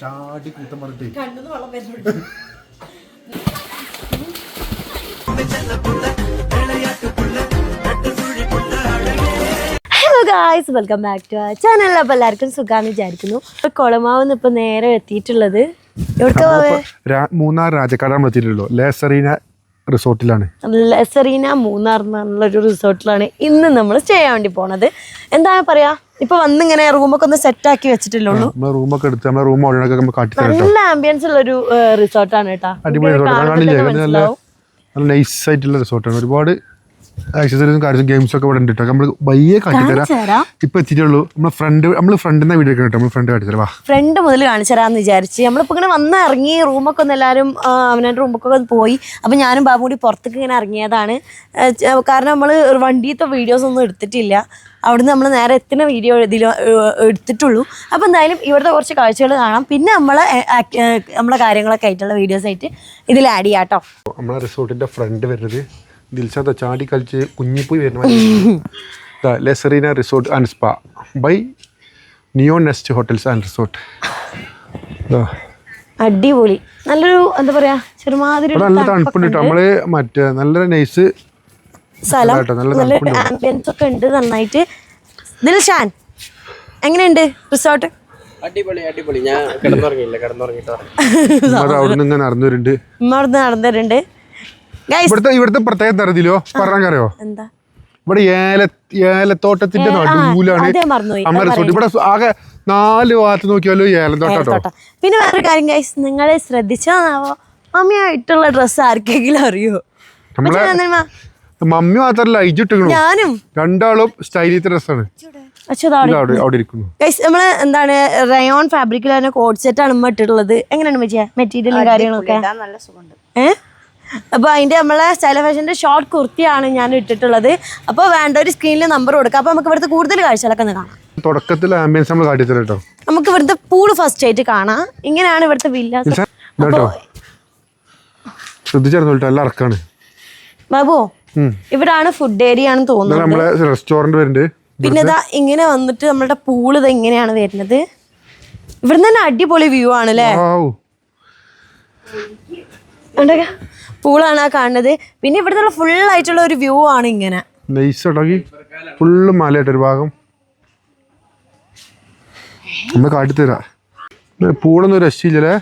ചാടി കൂട്ടം പറഞ്ഞിട്ട്. കണ്ണുന്ന് വെള്ളം വരുന്നുണ്ട്. Hello guys welcome back to ആ ചാനൽ അപ്പം എല്ലാവർക്കും സുഖാന്ന് വിചാരിക്കുന്നു. കുളമാവുന്ന് ഇപ്പം നേരെ എത്തിയിട്ടുള്ളത് എവിടെ മൂന്നാർ രാജക്കാടാണ് എത്തിയിട്ടുള്ളൂ ലേസറീന റിസോർട്ടിലാണ്. ലെസറീന മൂന്നാർ എന്നുള്ളൊരു റിസോർട്ടിലാണ് ഇന്ന് നമ്മൾ ചെയ്യാൻ വേണ്ടി പോണത്. എന്താ പറയാ? ഇപ്പൊ വന്നിങ്ങനെ റൂമൊക്കെ ഒന്ന് സെറ്റ് ആക്കി വെച്ചിട്ടില്ലേ ഉള്ളൂ. റൂമൊക്കെ എടുത്ത് നമ്മളെ റൂം നല്ല ആംബിയൻസ് ഉള്ള ഒരു റിസോർട്ടാണ് കേട്ടോ. അടിപൊളി നിങ്ങൾക്ക് റിസോർട്ട്. കാണുമ്പോൾ കാണില്ലേ തന്നെ നല്ല മനസ്സിലാവും. നല്ല നൈസ് ആയിട്ടുള്ള റിസോർട്ടാണ്. ഒരുപാട് ആക്സസറീസും കാര്യം ഗെയിംസും ഒക്കെ ഇവിടെ ഉണ്ട് കേട്ടോ നമ്മൾ തരാം. ഇപ്പൊ എത്തിയിട്ടുള്ളൂ. നമ്മളെ ഫ്രണ്ട് നമ്മൾ ഫ്രണ്ടിന്റെ വീഡിയോ ഒക്കെ നമ്മൾ ഫ്രണ്ട് കാട്ടി തരാം. വാ. ഫ്രണ്ട് മുതൽ കാണിച്ചു തരാന്ന് വിചാരിച്ച്. നമ്മളിപ്പോ ഇങ്ങനെ വന്ന് ഇറങ്ങി റൂമൊക്കെ ഒന്ന് എല്ലാവരും അവനവന്റെ റൂമൊക്കെ ഒന്ന് പോയി. അപ്പൊ ഞാനും ബാബു കൂടി പുറത്തേക്ക് ഇങ്ങനെ ഇറങ്ങിയതാണ്. കാരണം നമ്മൾ വണ്ടിയത്തെ വീഡിയോസ് ഒന്നും എടുത്തിട്ടില്ല. അവിടുന്ന് നമ്മൾ നേരെ എത്തുന്ന വീഡിയോ ഇതിൽ എടുത്തിട്ടുള്ളൂ. അപ്പോൾ എന്തായാലും ഇവിടുത്തെ കുറച്ച് കാഴ്ചകൾ കാണാം. പിന്നെ നമ്മളെ നമ്മളെ കാര്യങ്ങളൊക്കെ ആയിട്ടുള്ള വീഡിയോസ് ആയിട്ട് ഇതിൽ ആഡ് ചെയ്യാം കേട്ടോ നമ്മളെ റിസോർട്ടിന്റെ ഫ്രണ്ട് വരുന്നത് ദിൽഷാദ ചാടി കളിച്ച് കുഞ്ഞിപ്പോയി വരുന്ന Lesareena resort and spa by Neo Nest hotels and resort. അടിപൊളി. നല്ലൊരു എന്താ പറയാ ചെറുമാതിരി നല്ല തണുപ്പുണ്ട് നമ്മൾ മറ്റേ നല്ല നൈസ് സ്ഥലം കേട്ടോ, നല്ല നല്ല ആംബിയൻസ് ഒക്കെ ഉണ്ട് നന്നായിട്ട്. ദിൽഷാൻ എങ്ങനെയുണ്ട് റിസോർട്ട്? അടിപൊളി അടിപൊളി. ഞാൻ കിടന്നുറങ്ങിയില്ല കിടന്നുറങ്ങിട്ടോ അവിടെ നിന്ന് ഇങ്ങനെ നടന്നു വരുന്നുണ്ട് ഉമ്മ അവിടുന്ന് നടന്നിട്ടുണ്ട് ഗൈസ് ഇവിടുത്തെ ഇവിടുത്തെ പ്രത്യേകം തരത്തിലോ പറഞ്ഞറിയോ എന്താ? ഇവിടെ ഏല ഏലത്തോട്ടത്തിന്റെ നടുവിലാണ്. ഇവിടെ ആകെ നാല് ഭാഗത്ത് നോക്കിയാലോ ഏലത്തോട്ടോ തോട്ടം പിന്നെ വേറൊരു കാര്യം ഗൈസ് നിങ്ങൾ ശ്രദ്ധിച്ചാന്നാവോ മമ്മിയായിട്ടുള്ള ഡ്രസ് ആർക്കെങ്കിലും അറിയോ? മമ്മി മാത്രല്ല ഇജിട്ടിക്കണു ഞാനും. രണ്ടാളും സ്റ്റൈലിത്തെ ഡ്രസ്സാണ് അച്ഛതാണ് അവിടെ അവിടെ ഇരിക്കുന്നു. ഗൈസ് നമ്മൾ എന്താണ് റയോൺ ഫാബ്രിക്കിൽ തന്നെ കോഡ് സെറ്റ് ആണ് ഇട്ടിട്ടുള്ളത്. എങ്ങനെയാണ് മെറ്റീരിയലും കാര്യങ്ങളൊക്കെ? ഏഹ് അപ്പോൾ അതിന്റെ നമ്മളെ സ്റ്റൈൽ ഫാഷന്റെ ഷോർട്ട് കുർത്തിയാണ് ഞാൻ ഇട്ടിട്ടുള്ളത്. അപ്പോൾ വേണ്ട ഒരു സ്ക്രീനിൽ നമ്പർ കൊടുക്കാം. അപ്പോൾ നമുക്ക് ഇവിടുത്തെ കൂടുതൽ കാഴ്ചകളൊക്കെ ഒന്ന് കാണാം. തുടക്കത്തിൽ ആംബിയൻസ് നമ്മൾ കാട്ടിത്തരാം കേട്ടോ നമുക്ക് ഇവിടുത്തെ പൂൾ ഫസ്റ്റ് ആയിട്ട് കാണാം. ഇങ്ങനെയാണ് ഇവിടുത്തെ വില്ലാസ് കേട്ടോ ശ്രദ്ധിച്ചായിരുന്നു കേട്ടോ എല്ലാം ഇറക്കാണ് ബാബു. ഇവിടാണ് ഫുഡ് ഏരിയ ആണെന്ന് തോന്നുന്നത് നമ്മളെ റെസ്റ്റോറന്റ് വരുന്നുണ്ട്. പിന്നെ ഇതാ ഇങ്ങനെ വന്നിട്ട് നമ്മളുടെ പൂൾ ഇത് ഇങ്ങനെയാണ് വരുന്നത്. ഇവിടുന്ന് തന്നെ അടിപൊളി വ്യൂ ആണ് അല്ലേ പൂളാണ് ആ കാണുന്നത്. പിന്നെ ഇവിടുത്തെ ഫുൾ ആയിട്ടുള്ള ഒരു വ്യൂ ആണ് ഇങ്ങനെ. നെയ്സ് ഫുള്ള് മലയായിട്ട് ഒരു ഭാഗം. നമ്മൾ കാട്ടിത്തരാം. പൂളൊന്നും രക്ഷിച്ചില്ലേ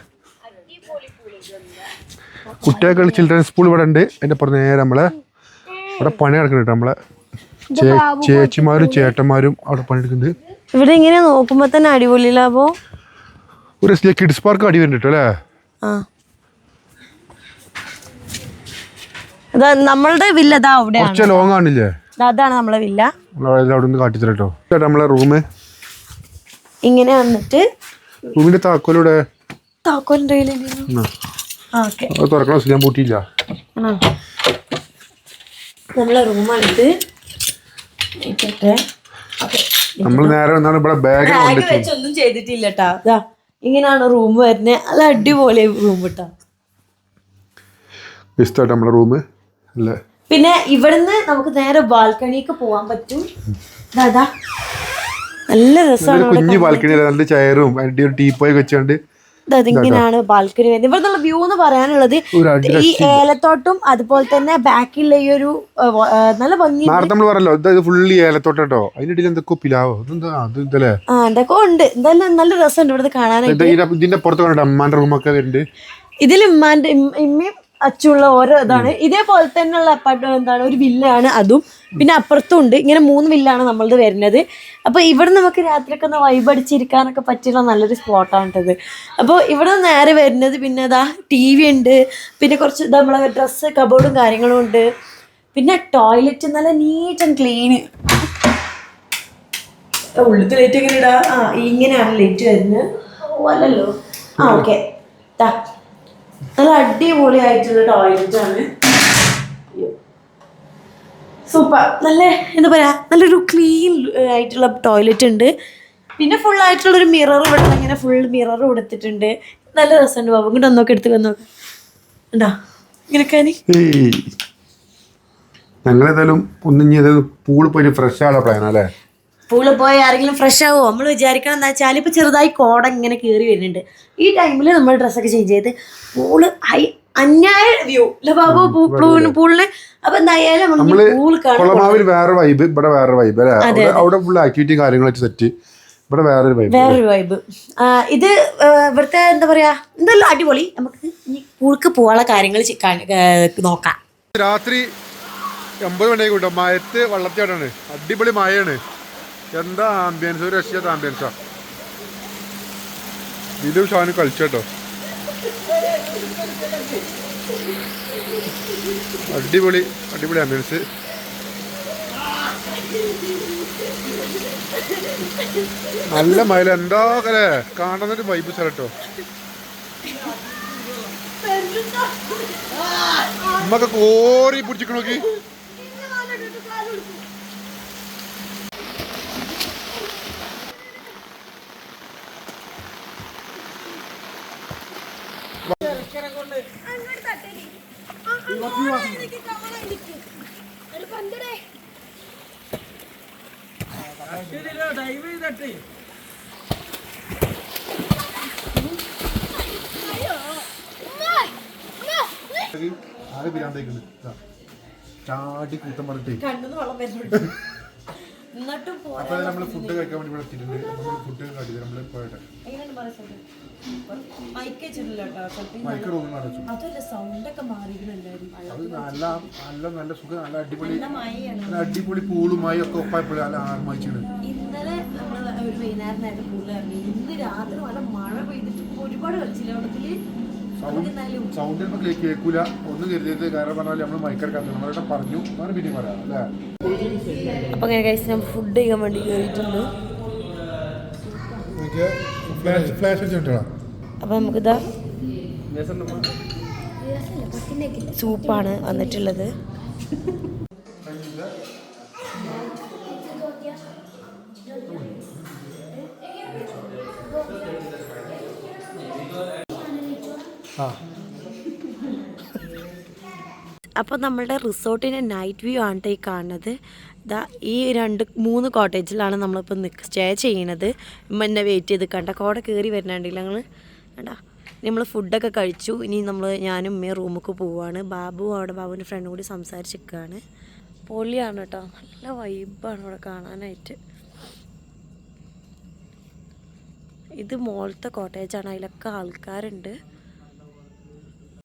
കുട്ടികൾക്ക് ചിൽഡ്രൻസ് സ്കൂൾ ഇവിടെ ഉണ്ട്. അതിന്റെ അപ്പുറം നേരെ നമ്മളെ. ഇവിടെ പണി നടക്കുന്നുണ്ട് നമ്മളെ. ചേച്ചിമാരും ചേട്ടന്മാരും അവിടെ പണിയെടുക്കുന്നുണ്ട് ഇവിടെ ഇങ്ങനെ നോക്കുമ്പോ തന്നെ അടിപൊളി ലാഭോ ഒരു കിഡ്സ് പാർക്ക് അടി വരുന്നുണ്ട് അല്ലേ? നമ്മളുടെ വില്ല അവിടെയാണ്. ലോങ് ആണില്ലേ? ദാ അതാണ് നമ്മളെ വില്ല. നമ്മളെ അവിടെ നിന്ന് കാട്ടിത്തരട്ടോ. ചേട്ടാ നമ്മളെ റൂം ഇങ്ങനെ വന്നിട്ട് റൂമിന്റെ താക്കോലൂടെ താക്കോലിന്റെ കയ്യിലുണ്ടായിരുന്നു. ആ. ഓക്കെ. അത് തുറക്കണ ദിവസം ഞാൻ പൂട്ടിയില്ല. ആണോ നമ്മളെ റൂമാണിത്. ഓക്കെ. നമ്മൾ നേരെ വന്നാണ് ഇവിടെ ബാഗ് ബാഗ് വെച്ചൊന്നും ചെയ്തിട്ടില്ല കേട്ടാ ഇതാ ഇങ്ങനെയാണ് റൂം വരുന്നത് നല്ല അടിപൊളി റൂം കേട്ടാ ഇഷ്ടമായിട്ട് നമ്മളെ റൂം അല്ലേ പിന്നെ ഇവിടുന്ന് നമുക്ക് നേരെ ബാൽക്കണിക്ക് പോവാൻ പറ്റും. ദാ, ദാ. നല്ല രസമാണ് കുഞ്ഞു ബാൽക്കണി നല്ല ചെയറും അതിന്റെ ഒരു ടീപ്പോയി വെച്ചുകൊണ്ട് ദാ, ഇതിങ്ങനെയാണ് ബാൽക്കണി വരുന്നത്. ഇവിടെ നിന്നുള്ള വ്യൂ എന്ന് പറയാനുള്ളത് ഈ ഏലത്തോട്ടും അതുപോലെ തന്നെ ബാക്കിലുള്ള ഈ ഒരു നല്ല ഭംഗി നമ്മൾ പറഞ്ഞല്ലോ ഇത് ഫുള്ളി ഏലത്തോട്ടം ഇടയിൽ എന്തൊക്കെ പിലാവോ. ഇതെന്താ അത് ഇതല്ലേ? ആ എന്തൊക്കെ ഉണ്ട്. എന്തായാലും നല്ല രസമുണ്ട് ഇവിടെ കാണാനായിട്ട്. ഇതിന്റെ- പുറത്ത് കണ്ടോ അമ്മാന്റെ റൂമൊക്കെ വരുന്നുണ്ട്. ഇതിൽ ഉമ്മാന്റെ ഇം- ഇമ്മയും അച്ചുള്ള ഓരോ ഇതാണ്. ഇതേപോലെ തന്നെയുള്ള അപ്പാർട്ട് എന്താണ്? ഒരു വില്ലാണ് അതും. പിന്നെ അപ്പുറത്തും ഉണ്ട് ഇങ്ങനെ മൂന്ന് വില്ലാണ് നമ്മളത് വരുന്നത്. അപ്പോൾ ഇവിടെ നമുക്ക് രാത്രിയൊക്കെ ഒന്ന് വൈബ് അടിച്ചിരിക്കാനൊക്കെ പറ്റിയുള്ള നല്ലൊരു സ്പോട്ടാണ് കേട്ടത് അപ്പോൾ ഇവിടെ നേരെ വരുന്നത് പിന്നെ അതാ ടി വി ഉണ്ട്. പിന്നെ കുറച്ച് നമ്മളെ ഡ്രസ്സ് കബോർഡും കാര്യങ്ങളും ഉണ്ട്. പിന്നെ ടോയ്ലറ്റ് നല്ല നീറ്റ് ആൻഡ് ക്ലീൻ ഉള്ളിൽ ലൈറ്റ് എങ്ങനെ ഇടാ ആ ഇങ്ങനെയാണ് ലൈറ്റ് വരുന്നത്. ഓ അല്ലല്ലോ. ആ ഓക്കെ നല്ല അടിപൊളി ആയിട്ടുള്ള ടോയ്ലറ്റ് ആണ് സൂപ്പർ നല്ല എന്താ പറയാ നല്ലൊരു ക്ലീൻ ആയിട്ടുള്ള ടോയ്ലറ്റ് ഉണ്ട്. പിന്നെ ഫുൾ ആയിട്ടുള്ള ഒരു മിറർ ഇവിടെ ഇങ്ങനെ ഫുൾ മിറർ കൊടുത്തിട്ടുണ്ട് നല്ല രസമുണ്ട് ബാബു. ഇങ്ങോട്ട് ഒന്നൊക്കെ എടുത്ത് വന്നോക്ക്. ഉണ്ടോ ഇങ്ങനെ ഞങ്ങളേതായാലും ഒന്നിഞ്ഞത് പൂൾ പോയി ഫ്രഷ് ആണോ പ്ലാൻ അല്ലേ? പൂളിൽ പോയി ആരെങ്കിലും ഫ്രഷ് ആവുമോ നമ്മൾ വിചാരിക്കണം എന്താ വെച്ചാൽ ഇപ്പോൾ ചെറുതായി കോട ഇങ്ങനെ കയറി വരുന്നുണ്ട്. ഈ ടൈമിൽ നമ്മൾ ഡ്രസ്സൊക്കെ ചേഞ്ച് ചെയ്ത് പൂൾ ഹൈ അന്യായ വ്യൂ അല്ലേ ബാബു പൂളിന് പൂളിന് അപ്പൊ എന്തായാലും നമ്മൾ പൂൾ കാണാൻ കുളമാവിൽ വേറെ വൈബ് ഇവിടെ വേറെ വൈബ് അല്ലേ? അവിടെ- ഫുൾ ആക്ടിവിറ്റി കാര്യങ്ങളൊക്കെ സെറ്റ് ഇവിടെ വേറൊരു വൈബ് വേറൊരു വൈബ് ഇത് ഇവിടുത്തെ എന്താ പറയാ എന്തെല്ലാം അടിപൊളി. നമുക്ക് ഇനി പൂൾക്ക് പോകാനുള്ള കാര്യങ്ങൾ നോക്കാം. രാത്രി ഒമ്പത് മണിയായി കൂട്ടോ. മയത്ത് വള്ളത്തിയാടാണ്. അടിപൊളി മഴയാണ്. എന്താ ആംബിയൻസ് ഒരു രക്ഷയാത്ത ആംബിയൻസാ വിലു ഷാന് കളിച്ചോ അടിപൊളി അടിപൊളി ആംബിയൻസ് നല്ല മയിൽ എന്താ കലേ കാണുന്നൊരു വൈബ് സ്ഥലട്ടോ നമ്മക്ക് കോരി ആകെ പിരാന്തേക്കുന്നു ചാടി കൂത്തം പറഞ്ഞിട്ട്. കണ്ണുന്ന് വെള്ളം വരുന്നുണ്ട്. പോരാ അപ്പോൾ നമ്മൾ ഫുഡ് കഴിക്കാൻ വേണ്ടി ഇവിടെ എത്തിയിട്ടുണ്ട്. നമ്മൾ ഫുഡ് കാട്ടിയത് പോയിട്ട്. പറയുന്നത് മൈക്ക് വെച്ചിട്ടില്ല കേട്ടോ. മൈക്ക് റൂമിൽ അടച്ചു അതല്ല സൗണ്ട് ഒക്കെ മാറിയിട്ടുണ്ടായിരുന്നു അത് നല്ല നല്ല നല്ല സുഖം. നല്ല അടിപൊളി നല്ല അടിപൊളി പൂളുമായി ഒക്കെ നല്ല ആർമായിച്ചാണ് ഇന്നലെ നമ്മൾ ഒരു വൈകുന്നേരം നേരത്തെ ഇന്ന് രാത്രി നല്ല മഴ പെയ്തിട്ട് ഒരുപാട് കളിച്ചില്ല സൗണ്ട് നമുക്ക് കേൾക്കൂല ഒന്നും കരുതിയത് കാരണം പറഞ്ഞാൽ നമ്മൾ മൈക്കെടുക്കാത്ത നമ്മളവിടെ പറഞ്ഞു. അങ്ങനെ പിന്നെ പറയാം അല്ലേ? അപ്പൊ അങ്ങനെ കഴിച്ച് ഞാൻ ഫുഡ് കഴിക്കാൻ വേണ്ടി കയറിയിട്ടുണ്ട് ഫ്ലാഷ് ഫ്ലാഷ് വെച്ചിട്ടാ അപ്പൊ നമുക്കിതാ സൂപ്പാണ് വന്നിട്ടുള്ളത്. അപ്പോൾ നമ്മളുടെ റിസോർട്ടിന്റെ നൈറ്റ് വ്യൂ ആണ് ഈ കാണുന്നത്. ഇതാ ഈ രണ്ട് മൂന്ന് കോട്ടേജിലാണ് നമ്മളിപ്പോൾ നിൽക്ക് സ്റ്റേ ചെയ്യണത്. എന്നെ വെയിറ്റ് ചെയ്ത് കണ്ട? കോടെ കയറി വരണുണ്ടെങ്കിൽ ഞങ്ങൾ കണ്ടാ? നമ്മൾ ഫുഡൊക്കെ കഴിച്ചു. ഇനി നമ്മൾ ഞാനും ഉമ്മയും റൂമൊക്കെ പോവാണ്. ബാബു അവിടെ ബാബുവിന്റെ ഫ്രണ്ടും കൂടി സംസാരിച്ചിരിക്കുകയാണ് പൊളിയാണ് കേട്ടോ. നല്ല വൈബാണ് അവിടെ കാണാനായിട്ട്. ഇത് മോളത്തെ കോട്ടേജാണ് അതിലൊക്കെ ആൾക്കാരുണ്ട്.